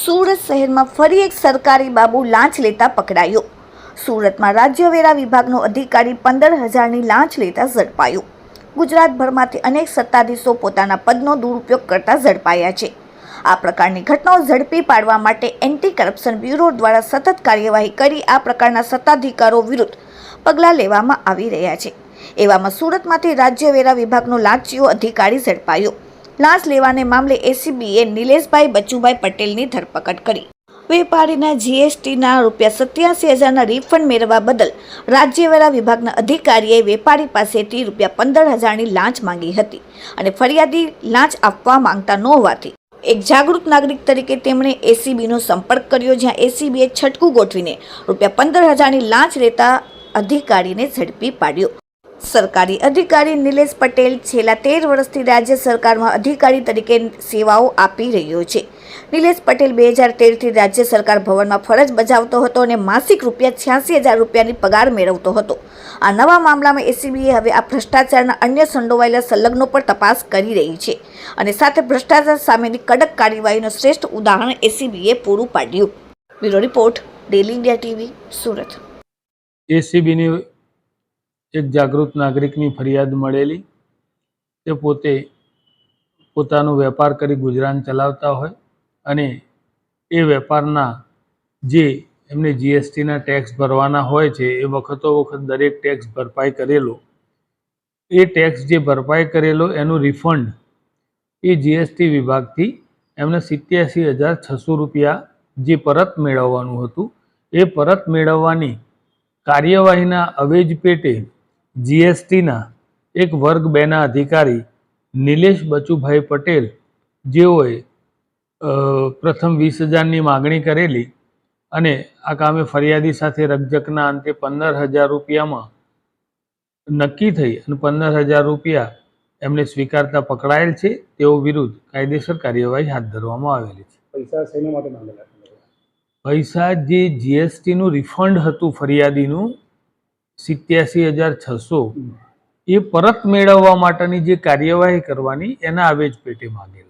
સુરત શહેરમાં ફરી એક સરકારી બાબુ લાંચ લેતા પકડાયો. સુરતમાં રાજ્ય વેરા વિભાગનો અધિકારી પંદર હજારની લાંચ લેતા ઝડપાયો. ગુજરાતભરમાંથી અનેક સત્તાધીશો પોતાના પદનો દુરુપયોગ કરતા ઝડપાયા છે. આ પ્રકારની ઘટનાઓ ઝડપી પાડવા માટે એન્ટી કરપ્શન બ્યુરો દ્વારા સતત કાર્યવાહી કરી આ પ્રકારના સત્તાધિકારો વિરુદ્ધ પગલાં લેવામાં આવી રહ્યા છે. એવામાં સુરતમાંથી રાજ્ય વેરા વિભાગનો લાંચીઓ અધિકારી ઝડપાયો. લાંચ લેવાને મામલે એસીબીએ નિલેશભાઈ બચુભાઈ પટેલની ધરપકડ કરી. વેપારીના જીએસટીના રૂપિયા સત્યાસી હજારના રિફંડ મેળવવા બદલ રાજ્યવેરા વિભાગના અધિકારીએ વેપારી પાસેથી રૂપિયા પંદર હજારની લાંચ માંગી હતી અને ફરિયાદી લાંચ આપવા માંગતા ન હોવાથી એક જાગૃત નાગરિક તરીકે તેમણે એસીબીનો સંપર્ક કર્યો, જ્યાં એસીબીએ છટકું ગોઠવીને રૂપિયા પંદર હજારની લાંચ લેતા અધિકારીને ઝડપી પાડ્યો. સરકારી અધિકારી નિલેશ પટેલ છેલ્લા તેર વર્ષથી રાજ્ય સરકારમાં અધિકારી તરીકે સેવાઓ આપી રહ્યો છે. નિલેશ પટેલ બે હજાર તેરથી રાજ્ય સરકાર ભવનમાં ફરજ બજાવતો હતો અને માસિક રૂપિયા છ્યાસી હજાર રૂપિયાની પગાર મેળવતો હતો. આ નવા મામલામાં એસીબીએ હવે આ ભ્રષ્ટાચારના અન્ય સંડોવાયેલા સંલગ્નો પર તપાસ કરી રહી છે અને સાથે ભ્રષ્ટાચાર સામેની કડક કાર્યવાહીનું શ્રેષ્ઠ ઉદાહરણ એસીબીએ પૂરું પાડ્યું. Bureau report, daily India TV, Surat. એસીબીની એક જાગૃત નાગરિકની ફરિયાદ મળેલી. તે પોતે પોતાનો વેપાર કરી ગુજરાન ચલાવતા હોય અને એ વેપારના જે એમને જીએસટીના ટેક્સ ભરવાના હોય છે, એ વખતો વખત દરેક ટેક્સ ભરપાઈ કરેલો. એ ટેક્સ જે ભરપાઈ કરેલો, એનું રિફંડ એ જીએસટી વિભાગથી એમને સિત્યાસી હજાર છસો રૂપિયા જે પરત મેળવવાનું હતું. એ પરત મેળવવાની કાર્યવાહીના અવેજ પેટે જીએસટીના એક વર્ગ બેના અધિકારી નિલેશ બચુભાઈ પટેલ જેઓએ પ્રથમ વીસ હજારની માગણી કરેલી અને આ કામે ફરિયાદી સાથે રકઝકના અંતે પંદર હજાર રૂપિયામાં નક્કી થઈ અને પંદર હજાર રૂપિયા એમને સ્વીકારતા પકડાયેલ છે તેઓ વિરુદ્ધ કાયદેસર કાર્યવાહી હાથ ધરવામાં આવેલી છે પૈસા શેના માટે માંગેલા? પૈસા જે જીએસટીનું રિફંડ હતું ફરિયાદીનું સિત્યાસી હજાર છસો એ પરત મેળવવા માટેની જે કાર્યવાહી કરવાની એના આવેજ પેટે માંગેલા.